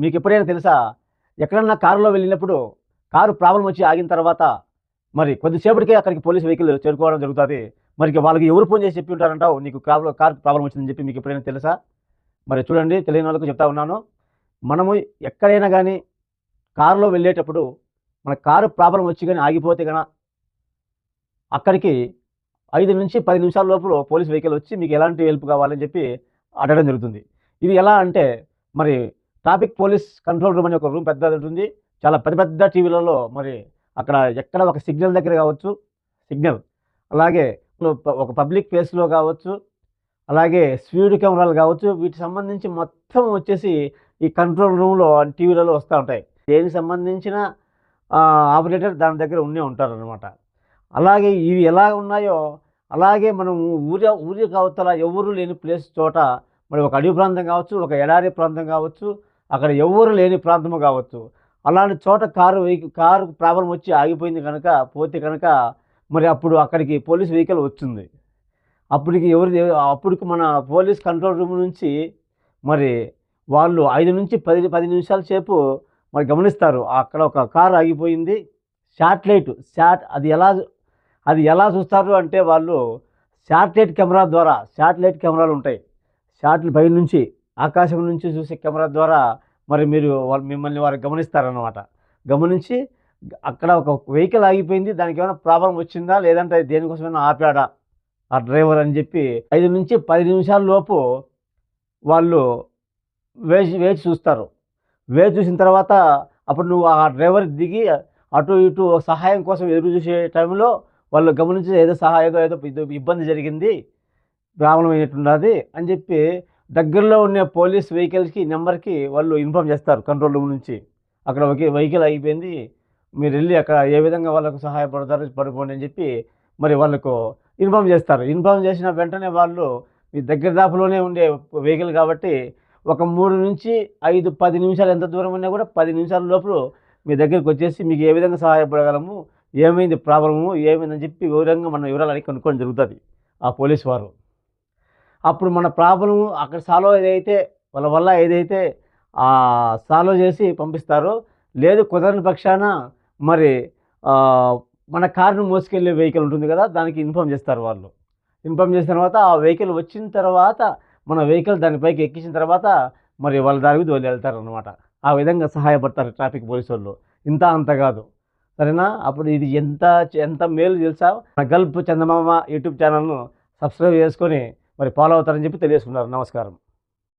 మీకు ఎప్పుడైనా తెలుసా? ఎక్కడన్నా కారులో వెళ్ళినప్పుడు కారు ప్రాబ్లం వచ్చి ఆగిన తర్వాత మరి కొద్దిసేపటికే అక్కడికి పోలీస్ వెహికల్ చేరుకోవడం జరుగుతుంది. మరి వాళ్ళకి ఎవరు ఫోన్ చేసి చెప్పి ఉంటారంటావు? నీకు ప్రాబ్లం కారు ప్రాబ్లం వచ్చిందని చెప్పి మీకు ఎప్పుడైనా తెలుసా? మరి చూడండి తెలియని వాళ్ళకు చెప్తా ఉన్నాను. మనము ఎక్కడైనా కానీ కారులో వెళ్ళేటప్పుడు మన కారు ప్రాబ్లం వచ్చి కానీ ఆగిపోతే కనుక అక్కడికి ఐదు నుంచి పది నిమిషాల లోపల పోలీస్ వెహికల్ వచ్చి మీకు ఎలాంటి హెల్ప్ కావాలని చెప్పి అడగడం జరుగుతుంది. ఇది ఎలా అంటే మరి ట్రాఫిక్ పోలీస్ కంట్రోల్ రూమ్ అని ఒక రూమ్ పెద్దది ఉంటుంది. చాలా పెద్ద పెద్ద టీవీలలో మరి అక్కడ ఎక్కడ ఒక సిగ్నల్ దగ్గర కావచ్చు సిగ్నల్. అలాగే ఒక పబ్లిక్ ప్లేస్లో కావచ్చు అలాగే స్పీడ్ కెమెరాలు కావచ్చు వీటికి సంబంధించి మొత్తం వచ్చేసి ఈ కంట్రోల్ రూమ్లో టీవీలలో వస్తూ ఉంటాయి. దేనికి సంబంధించిన ఆపరేటర్ దాని దగ్గర ఉండే ఉంటారు అనమాట అలాగే ఇవి ఎలా ఉన్నాయో అలాగే మనం ఊరి ఊరి అవతల ఎవరు లేని ప్లేస్ చోట మరి ఒక అడవి ప్రాంతం కావచ్చు ఒక ఎడారి ప్రాంతం కావచ్చు అక్కడ ఎవరు లేని ప్రాంతము కావచ్చు. అలాంటి చోట కారు వెహికల్ కారు ప్రాబ్లం వచ్చి ఆగిపోయింది కనుక పోతే కనుక మరి అప్పుడు అక్కడికి పోలీస్ వెహికల్ వచ్చింది. అప్పటికి ఎవరు అప్పటికి మన పోలీస్ కంట్రోల్ రూమ్ నుంచి మరి వాళ్ళు ఐదు నుంచి పది పది నిమిషాల సేపు మరి గమనిస్తారు అక్కడ ఒక కారు ఆగిపోయింది. శాటిలైట్ శాట్ అది ఎలా అది ఎలా చూస్తారు అంటే వాళ్ళు శాటిలైట్ కెమెరా ద్వారా శాటిలైట్ కెమెరాలు ఉంటాయి. శాటిల్ పై నుంచి ఆకాశం నుంచి చూసే కెమెరా ద్వారా మరి మీరు వాళ్ళు మిమ్మల్ని వారు గమనిస్తారనమాట గమనించి అక్కడ ఒక వెహికల్ ఆగిపోయింది దానికి ఏమైనా ప్రాబ్లం వచ్చిందా లేదంటే దేనికోసమైనా ఆపాడా ఆ డ్రైవర్ అని చెప్పి ఐదు నుంచి పది నిమిషాల లోపు వాళ్ళు వేచి వేచి చూస్తారు. వేచి చూసిన తర్వాత అప్పుడు నువ్వు ఆ డ్రైవర్ దిగి అటు ఇటు సహాయం కోసం ఎదురు చూసే టైంలో వాళ్ళు గమనించి ఏదో సహాయం ఏదో ఏదో ఇబ్బంది జరిగింది ప్రాబ్లం అయినట్టున్నది అని చెప్పి దగ్గరలో ఉన్న పోలీస్ వెహికల్స్కి నెంబర్కి వాళ్ళు ఇన్ఫామ్ చేస్తారు కంట్రోల్ రూమ్ నుంచి. అక్కడ ఒకే వెహికల్ అయిపోయింది మీరు వెళ్ళి అక్కడ ఏ విధంగా వాళ్ళకు సహాయపడతారు పడుకోండి అని చెప్పి మరి వాళ్ళకు ఇన్ఫామ్ చేస్తారు. ఇన్ఫామ్ చేసిన వెంటనే వాళ్ళు మీ దగ్గర దాపులోనే ఉండే వెహికల్ కాబట్టి ఒక మూడు నుంచి ఐదు పది నిమిషాలు ఎంత దూరం ఉన్నా కూడా పది నిమిషాల లోపల మీ దగ్గరికి వచ్చేసి మీకు ఏ విధంగా సహాయపడగలము ఏమైంది ప్రాబ్లము ఏమైందని చెప్పి వివరంగా మనం వివరాలు అన్ని కనుక్కోవడం జరుగుతుంది ఆ పోలీస్ వారు. అప్పుడు మన ప్రాబ్లం అక్కడ సాల్వ్ ఏదైతే వాళ్ళ వల్ల ఏదైతే సాల్వ్ చేసి పంపిస్తారో లేదు కుదరని పక్షాన మరి మన కారును మోసుకెళ్ళే వెహికల్ ఉంటుంది కదా దానికి ఇన్ఫామ్ చేస్తారు వాళ్ళు. ఇన్ఫామ్ చేసిన తర్వాత ఆ వెహికల్ వచ్చిన తర్వాత మన వెహికల్ దానిపైకి ఎక్కించిన తర్వాత మరి వాళ్ళ దారి మీద వాళ్ళు వెళ్తారు అనమాట ఆ విధంగా సహాయపడతారు ట్రాఫిక్ పోలీసు వాళ్ళు. ఇంత అంత కాదు. సరేనా? అప్పుడు ఇది ఎంత ఎంత మేలు తెలుసా? మన గల్ప్ చందమామ యూట్యూబ్ ఛానల్ను సబ్స్క్రైబ్ చేసుకొని మరి ఫాలో అవుతారని చెప్పి తెలియజేసుకున్నారు. నమస్కారం.